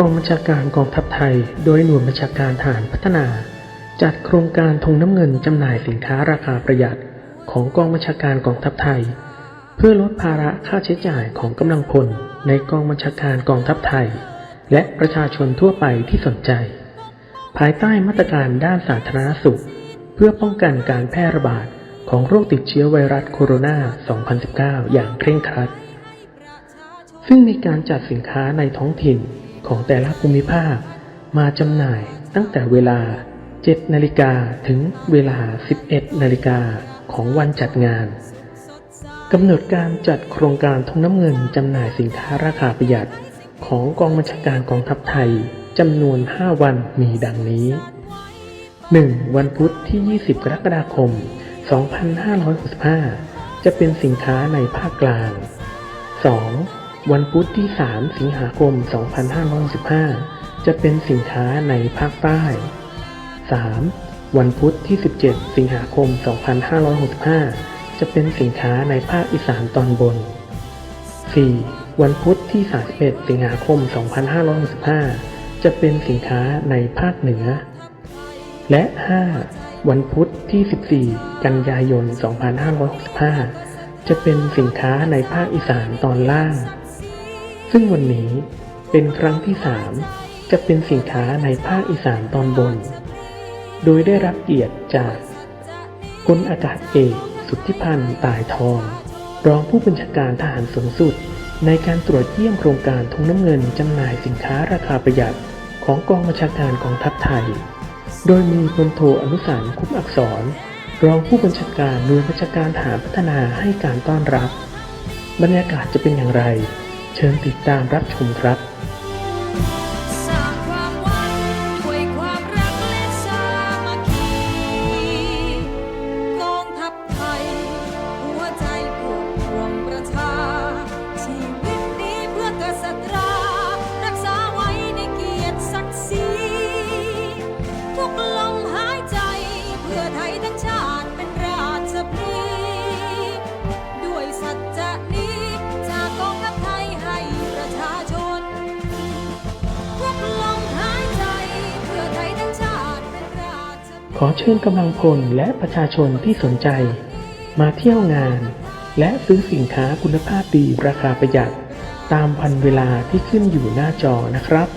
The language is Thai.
กองบัญชาการกองทัพไทย โดยหน่วยบัญชาการทหารพัฒนา จัดโครงการธงน้ำเงินจำหน่ายสินค้าราคาประหยัดของกองบัญชาการกองทัพไทย เพื่อลดภาระค่าใช้จ่ายของกำลังพลในกองบัญชาการกองทัพไทย และประชาชนทั่วไปที่สนใจ ภายใต้มาตรการด้านสาธารณสุข เพื่อป้องกันการแพร่ระบาดของโรคติดเชื้อไวรัสโคโรนา 2019 อย่างเคร่งครัด ซึ่งมีการจัดสินค้าในท้องถิ่น ของแต่ละภูมิภาค มาจำหน่ายตั้งแต่เวลา 7 นาฬิกาถึงเวลา 11 นาฬิกาของวันจัดงานกำหนดการจัดโครงการทงน้ำเงินจำหน่ายสินค้าราคาประหยัด ของกองบัญชาการกองทัพไทยจำนวน 5 วันมีดังนี้ 1. วันพุธที่ 20 กรกฎาคม 2565 จะเป็นสินค้าในภาคกลาง 2. วันพุธที่ 3 สิงหาคม 2565 จะเป็นสินค้าในภาคใต้ 3. วันพุธที่ 17 สิงหาคม 2565 จะเป็นสินค้าในภาคอีสานตอนบน 4. วันพุธที่ 31 สิงหาคม 2565 จะเป็นสินค้าในภาคเหนือ และ 5. วันพุธที่ 14 กันยายน 2565จะเป็นสินค้าในภาคอีสานตอนล่าง ซึ่งวันนี้เป็นครั้งที่3จะเป็นสินค้าในภาคอีสานตอนบน โดยได้รับเกียรติจากพลอากาศเอกสุทธิพันธ์ตายทอง รองผู้บัญชาการทหารสูงสุด ในการตรวจเยี่ยมโครงการทงน้ำเงินจำหน่ายสินค้าราคาประหยัดของกองบัญชาการกองทัพไทย โดยมีพลโทอนุสารคุ้มอักษร รองผู้บัญชาการหน่วยบัญชาการทหารพัฒนาให้การต้อนรับ บรรยากาศจะเป็นอย่างไร เชิญติดตามรับชมครับ ขอเชิญกำลังพลและประชาชนที่สนใจ มาเที่ยวงาน และซื้อสินค้าคุณภาพดีราคาประหยัด ตามวันเวลาที่ขึ้นอยู่หน้าจอนะครับ